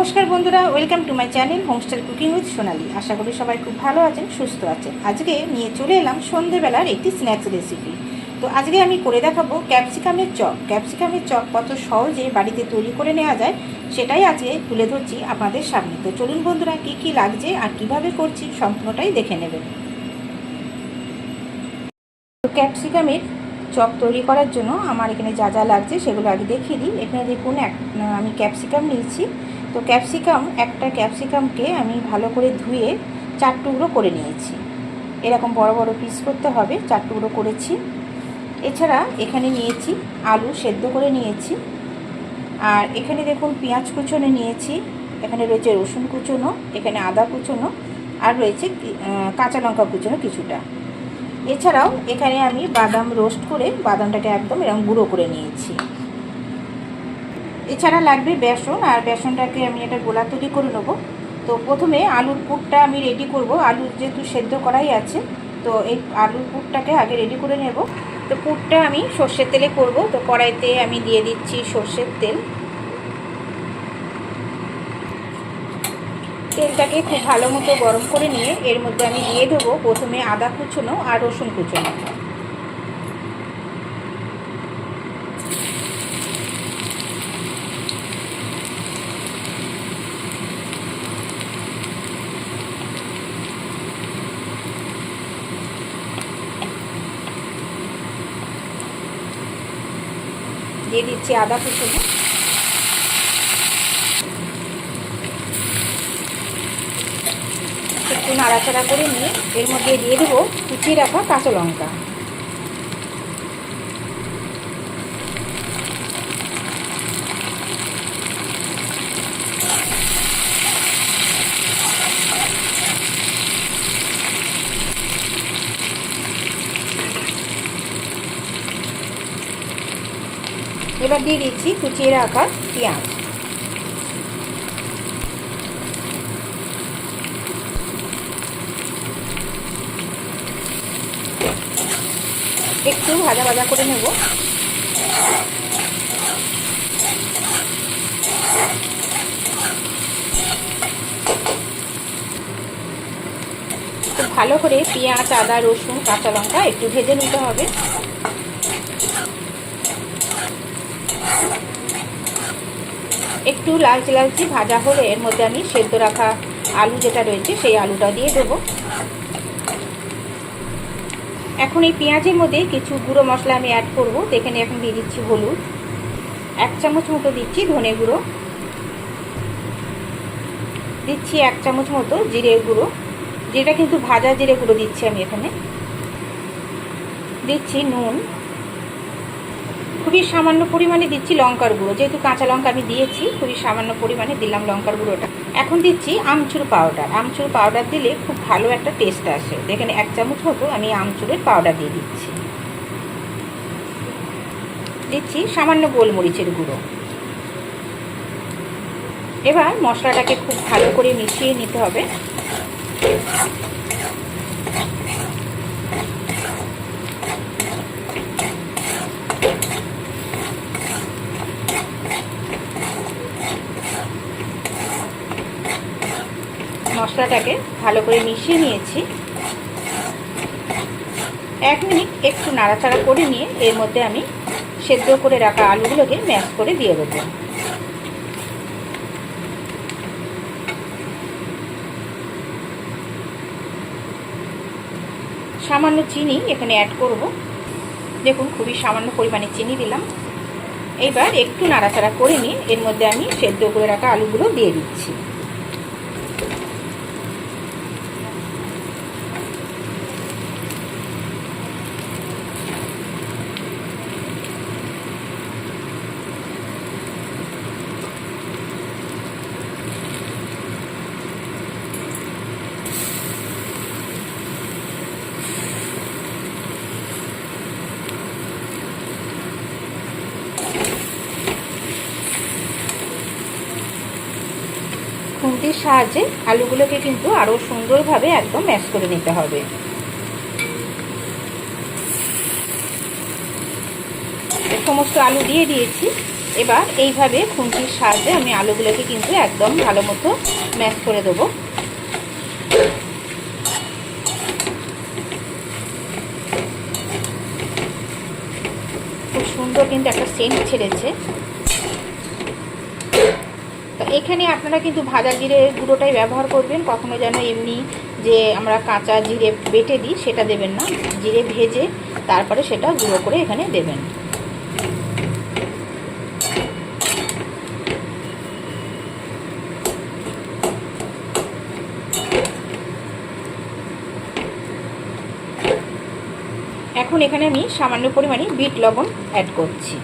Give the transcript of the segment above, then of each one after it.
নমস্কার বন্ধুরা, welcome to my channel homestyle cooking with Sonali. আশা করি সবাই খুব ভালো আছেন, সুস্থ আছেন। আজকে নিয়ে চলে এলাম সন্ধেবেলার একটি স্ন্যাক্স রেসিপি তো আজকে আমি করে দেখাবো ক্যাপসিকামের চপ। ক্যাপসিকামের চপ কত সহজে বাড়িতে তৈরি করে নেওয়া যায়, সেটাই আজকে তুলে ধরছি আপনাদের সামনে। তো চলুন বন্ধুরা, কী কী লাগছে আর কীভাবে করছি সম্পূর্ণটাই দেখে নেবেন। তো ক্যাপসিকামের চপ তৈরি করার জন্য আমার এখানে যা যা লাগছে সেগুলো আগে দেখিয়ে দিই। এখানে দেখুন, এক, আমি ক্যাপসিকাম নিয়েছি। তো ক্যাপসিকাম, একটা ক্যাপসিকামকে আমি ভালো করে ধুয়ে চার টুকরো করে নিয়েছি। এরকম বড় বড় পিস করতে হবে, চার টুকরো করেছি। এছাড়া এখানে নিয়েছি আলু সেদ্ধ করে নিয়েছি। আর এখানে দেখুন পেঁয়াজ কুচোনো নিয়েছি, এখানে রয়েছে রসুন কুচোনো, এখানে আদা কুচোনো, আর রয়েছে কাঁচা লঙ্কা কুচোনো কিছুটা। এছাড়াও এখানে আমি বাদাম রোস্ট করে বাদামটাকে একদম এরকম গুঁড়ো করে নিয়েছি। এছাড়া লাগবে বেসন, আর বেসনটাকে আমি একটা গোলা তৈরি করে নেব। তো প্রথমে আলুর পুরটা আমি রেডি করব। আলু যেহেতু সেদ্ধ করাই আছে, তো এই আলুর পুরটাকে আগে রেডি করে নেব। তো পুরটা আমি সর্ষের তেলে করব। তো কড়াইতে আমি দিয়ে দিচ্ছি সর্ষের তেল। তেলটাকে খুব ভালো মতো গরম করে নিয়ে এর মধ্যে আমি দিয়ে দেবো। প্রথমে আদা কুচনো আর রসুন কুচোনো। দিয়ে দিচ্ছি আদা কুসুম একটু নাড়াচাড়া করে নিয়ে এর মধ্যে দিয়ে দেবো কুচিয়ে রাখা কাঁচা লঙ্কা। এবার দিয়ে দিচ্ছি কুচিয়ে রাখা পেঁয়াজ। একটু ভাজা ভাজা করে নেব। ভালো করে পেঁয়াজ, আদা, রসুন, কাঁচা লঙ্কা একটু ভেজে নিতে হবে। একটু লালচে লালচে ভাজা হলে এর মধ্যে আমি সেদ্ধ রাখা আলু যেটা রয়েছে সেই আলুটা দিয়ে দেবো। এখন এই পেঁয়াজের মধ্যে কিছু গুঁড়ো মশলা আমি অ্যাড করব। এখানে এখন দিয়ে দিচ্ছি হলুদ। এক চামচ মতো দিচ্ছি ধনে গুঁড়ো। দিচ্ছি এক চামচ মতো জিরে গুঁড়ো। যেটা কিন্তু ভাজা জিরে গুঁড়ো দিচ্ছি আমি এখানে। দিচ্ছি নুন। খুবই সামান্য পরিমাণে দিচ্ছি লঙ্কার গুঁড়ো। যেহেতু কাঁচা লঙ্কা আমি দিয়েছি, খুবই সামান্য পরিমাণে দিলাম লঙ্কার গুঁড়োটা। এখন দিচ্ছি আমচুর পাউডার। আমচুর পাউডার দিলে খুব ভালো একটা টেস্ট আসে। এখানে এক চামচ মতো আমি আমচুরের পাউডার দিয়ে দিচ্ছি। দিচ্ছি সামান্য গোলমরিচের গুঁড়ো। এবার মশলাটাকে খুব ভালো করে মিশিয়ে নিতে হবে। মশলাটাকে ভালো করে মিশিয়ে নিয়েছি। এক মিনিট একটু নাড়াচাড়া করে নিয়ে এর মধ্যে আমি সেদ্ধ করে রাখা আলুগুলোকে ম্যাশ করে দিয়ে দেবো। সামান্য চিনি এখানে অ্যাড করব। দেখুন, খুবই সামান্য পরিমাণে চিনি দিলাম। এইবার একটু নাড়াচাড়া করে নিয়ে এর মধ্যে আমি সেদ্ধ করে রাখা আলুগুলো দিয়ে দিচ্ছি। খুন্তির সাহায্যে আলুগুলোকে কিন্তু আরও সুন্দরভাবে একদম ম্যাশ করে নিতে হবে। সমস্ত আলু দিয়ে দিয়েছি। এবার এইভাবে খুন্তির সাহায্যে আমি আলুগুলোকে কিন্তু একদম ভালো মতো ম্যাশ করে দেবো। খুব সুন্দর কিন্তু একটা সেন্ট ছেড়েছে। এখানে আপনারা কিন্তু ভাজা জিরে গুঁড়োটাই ব্যবহার করবেন। কখনো যেন এমনি যে আমরা কাঁচা জিরে বেটে দিই, সেটা দেবেন না। জিরে ভেজে তারপরে সেটা গুঁড়ো করে এখানে দেবেন। এখন এখানে আমি সামান্য পরিমাণে বিট লবণ অ্যাড করছি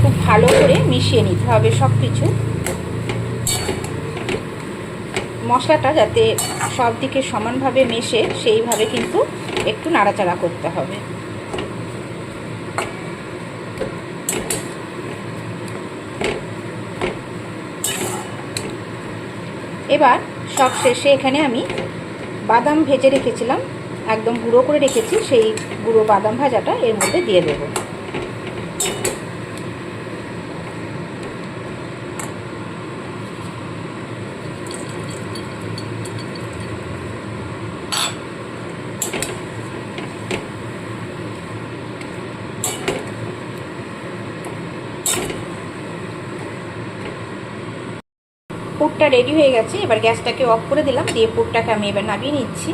খুব ভালো করে মিশিয়ে নিতে হবে সব কিছু মশলাটা যাতে সব দিকে সমানভাবে মেশে সেইভাবে কিন্তু একটু নাড়াচাড়া করতে হবে। এবার সব শেষে এখানে আমি বাদাম ভেজে রেখেছিলাম, একদম গুঁড়ো করে রেখেছি, সেই গুঁড়ো বাদাম ভাজাটা এর মধ্যে দিয়ে দেবো। পুরটা রেডি হয়ে গেছে, এবার গ্যাসটাকে অফ করে দিলাম, দিয়ে পুরটাকে আমি এবার নামিয়ে নিচ্ছি।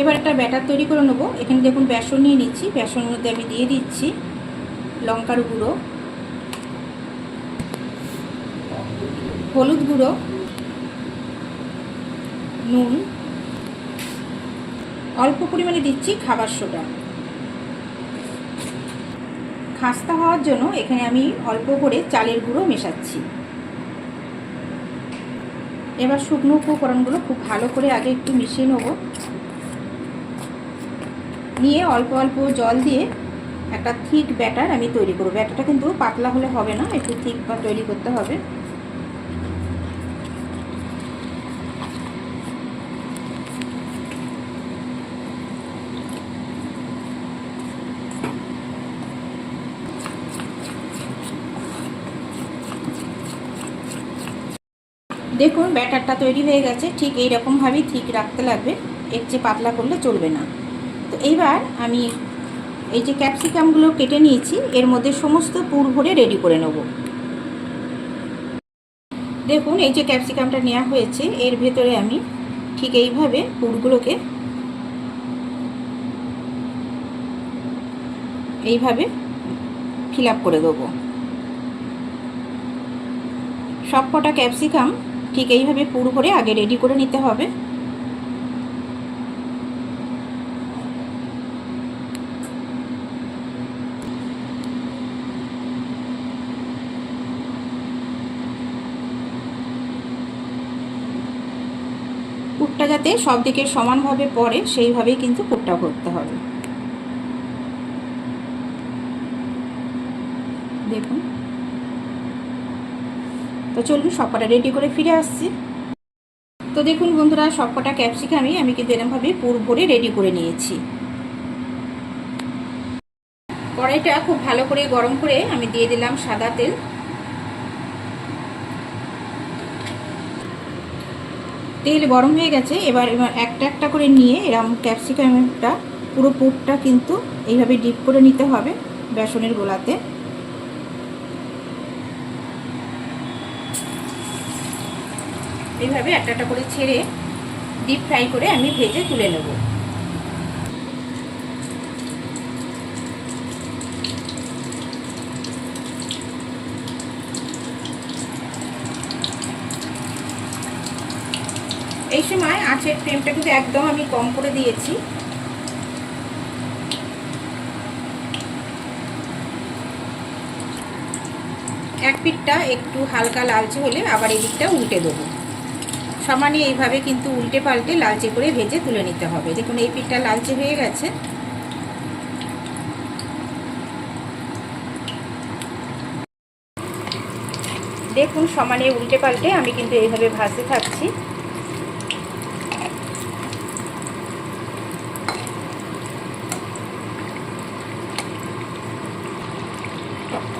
এবার একটা ব্যাটার তৈরি করে নেব। এখানে দেখুন বেসন নিয়ে নিচ্ছি, বেসনের মধ্যে আমি দিয়ে দিচ্ছি লঙ্কার গুঁড়ো, হলুদ গুঁড়ো, নুন, অল্প পরিমাণে দিচ্ছি খাবার সোডা। খাস্তা হওয়ার জন্য এখানে আমি অল্প করে চালের গুঁড়ো মেশাচ্ছি। এবার শুকনো উপকরণগুলো খুব ভালো করে আগে একটু মিশিয়ে নেব। নিয়ে অল্প অল্প জল দিয়ে একটা থিক ব্যাটার আমি তৈরি করব। ব্যাটারটা কিন্তু পাতলা হলে হবে না, একটু থিক তৈরি করতে হবে। দেখুন, ব্যাটারটা তৈরি হয়ে গেছে, ঠিক এই রকমভাবেই ঠিক রাখতে লাগবে, এর চেয়ে পাতলা করলে চলবে না। তো এইবার আমি এই যে ক্যাপসিকামগুলো কেটে নিয়েছি, এর মধ্যে সমস্ত পুর ভরে রেডি করে নেব। দেখুন, এই যে ক্যাপসিকামটা নেওয়া হয়েছে, এর ভেতরে আমি ঠিক এইভাবে পুরগুলোকে এইভাবে ফিল করে দেবো। সব কটা ক্যাপসিকাম ঠিক এইভাবে পুর ভরে আগে রেডি করে নিতে হবে। পুরটা যাতে সব দিকে সমানভাবে পড়ে, সেইভাবেই কিন্তু পুরটা করতে হবে। দেখুন। তো চলুন সবকটা রেডি করে ফিরে আসছি। তো দেখুন বন্ধুরা, সবকটা ক্যাপসিকামই আমি কিন্তু এরমভাবে পুর ভরে রেডি করে নিয়েছি। কড়াইটা খুব ভালো করে গরম করে আমি দিয়ে দিলাম সাদা তেল। তেল গরম হয়ে গেছে, এবার এবার একটা একটা করে নিয়ে এরম ক্যাপসিকামটা পুরো পুরটা কিন্তু এইভাবে ডিপ করে নিতে হবে বেসনের গোলাতে। এইভাবে একটা একটা করে ছেড়ে ডিপ ফ্রাই করে আমি ভেজে তুলে নেব। এই সময় আঁচের ফ্লেমটা কিন্তু একদম আমি কম করে দিয়েছি। এক পিঠটা একটু হালকা লালচে হলে আবার এই দিকটা উল্টে দেবো। সমানে এইভাবে কিন্তু উল্টে পাল্টে লালচে করে ভেজে তুলে নিতে হবে। দেখুন, এই পিঠটা লালচে হয়ে গেছে। দেখুন সমানে উল্টে পাল্টে আমি কিন্তু এইভাবে ভাজতে থাকছি।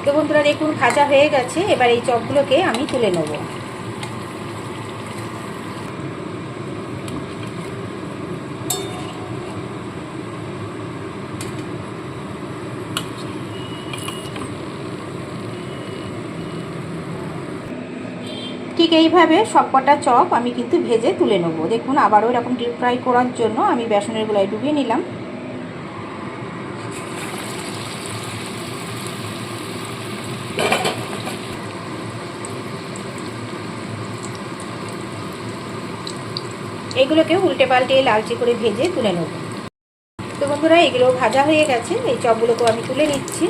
তো বন্ধুরা, দেখুন, ভাজা হয়ে গেছে। এবার এই চপগুলোকে আমি তুলে নেব। ঠিক এইভাবে সবকটা চপ আমি কিন্তু ভেজে তুলে নেব। দেখুন, আবারও এরকম ডিপ ফ্রাই করার জন্য আমি বেসনের গোলায় ডুবিয়ে নিলাম। এগুলোকে উল্টে পাল্টে লালচে করে ভেজে তুলে নেব। তো বন্ধুরা এগুলো ভাজা হয়ে গেছে। এই চপগুলোকেও আমি তুলে নিচ্ছি।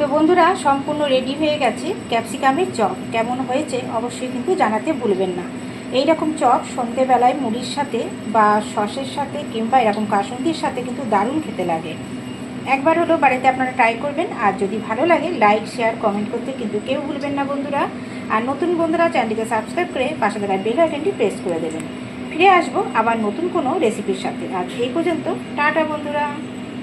তো বন্ধুরা, সম্পূর্ণ রেডি হয়ে গেছে ক্যাপসিকামের চপ। কেমন হয়েছে অবশ্যই কিন্তু জানাতে ভুলবেন না। এই রকম চপ সন্ধেবেলায় মুড়ির সাথে বা সসের সাথে কিংবা এরকম কাসন্দির সাথে কিন্তু দারুণ খেতে লাগে। একবার হলো বাড়িতে আপনারা ট্রাই করবেন। আর যদি ভালো লাগে লাইক শেয়ার কমেন্ট করতে কিন্তু কেউ ভুলবেন না বন্ধুরা। আর নতুন বন্ধুরা, চ্যানেলটিকে সাবস্ক্রাইব করে পাশে থাকা বেল আইকনটি প্রেস করে দেবেন। ফিরে আসব আবার নতুন কোনো রেসিপির সাথে। আর এই পর্যন্ত, টাটা বন্ধুরা।